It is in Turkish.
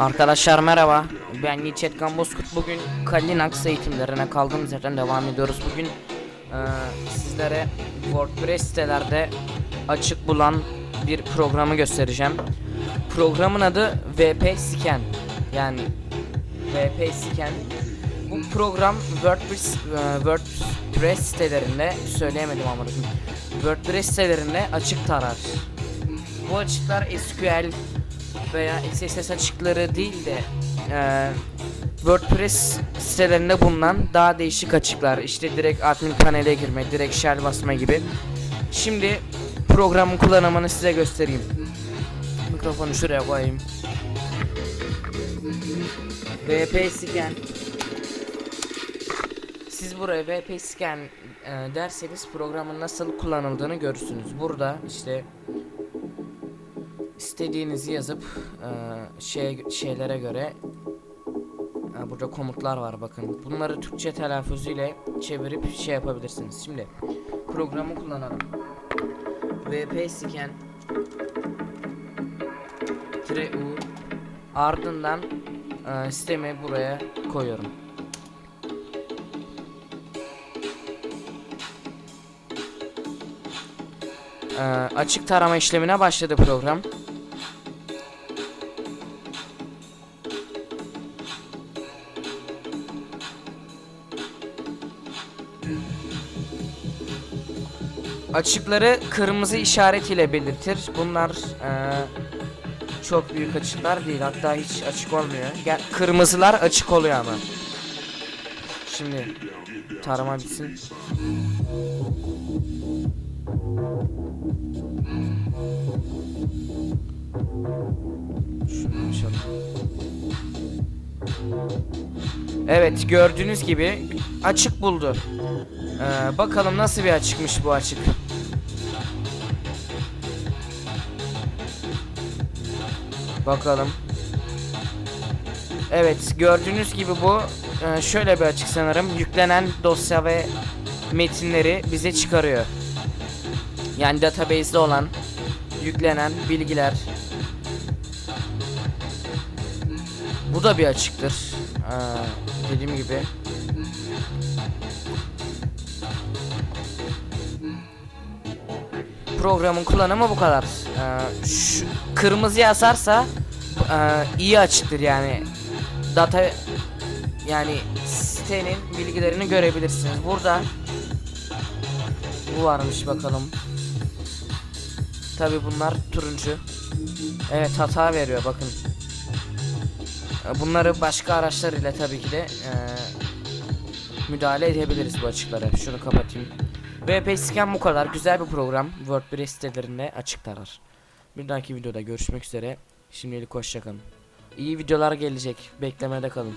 Arkadaşlar merhaba. Ben Niçet Bozkurt. Bugün Kalinax eğitimlerine kaldığımız yerden devam ediyoruz. Bugün eee, sizlere WordPress sitelerde açık bulan bir programı göstereceğim. Programın adı VP Scan. Yani VP Scan. Bu program WordPress eee, WordPress sitelerinde söyleyemedim ama WordPress sitelerinde açık tarar. Bu açıklar SQL veya XSS açıkları değil de e, WordPress sitelerinde bulunan daha değişik açıklar. İşte direkt admin panele girme, direkt shell basma gibi. Şimdi programın kullanımını size göstereyim. Mikrofonu şuraya koyayım. VP scan. Siz buraya VP scan e, derseniz programın nasıl kullanıldığını görürsünüz. Burada işte istediğinizi yazıp e, şey şeylere göre e, burada komutlar var bakın. Bunları Türkçe telaffuzuyla çevirip şey yapabilirsiniz. Şimdi programı kullanalım. VP scan tire u ardından e, sistemi buraya koyuyorum. E, açık tarama işlemine başladı program. Açıkları kırmızı işaret ile belirtir. Bunlar eee, çok büyük açıklar değil. Hatta hiç açık olmuyor. Gel, kırmızılar açık oluyor ama. Şimdi tarama bitsin. Şunu açalım. Evet gördüğünüz gibi açık buldu. Ee, bakalım nasıl bir açıkmış bu açık. Bakalım. Evet gördüğünüz gibi bu e, şöyle bir açık sanırım. Yüklenen dosya ve metinleri bize çıkarıyor. Yani database'de olan yüklenen bilgiler. Bu da bir açıktır. Ee, dediğim gibi. Programın kullanımı bu kadar. Ee, şu kırmızı yazarsa e, iyi açıktır yani. Data yani sitenin bilgilerini görebilirsiniz. Burada bu varmış bakalım. Tabi bunlar turuncu. Evet hata veriyor bakın. Bunları başka araçlar ile tabii ki de e, müdahale edebiliriz bu açıklara. Şunu kapatayım. VP Scan bu kadar. Güzel bir program. WordPress sitelerinde açık tarar. Bir dahaki videoda görüşmek üzere. Şimdilik hoşçakalın. İyi videolar gelecek. Beklemede kalın.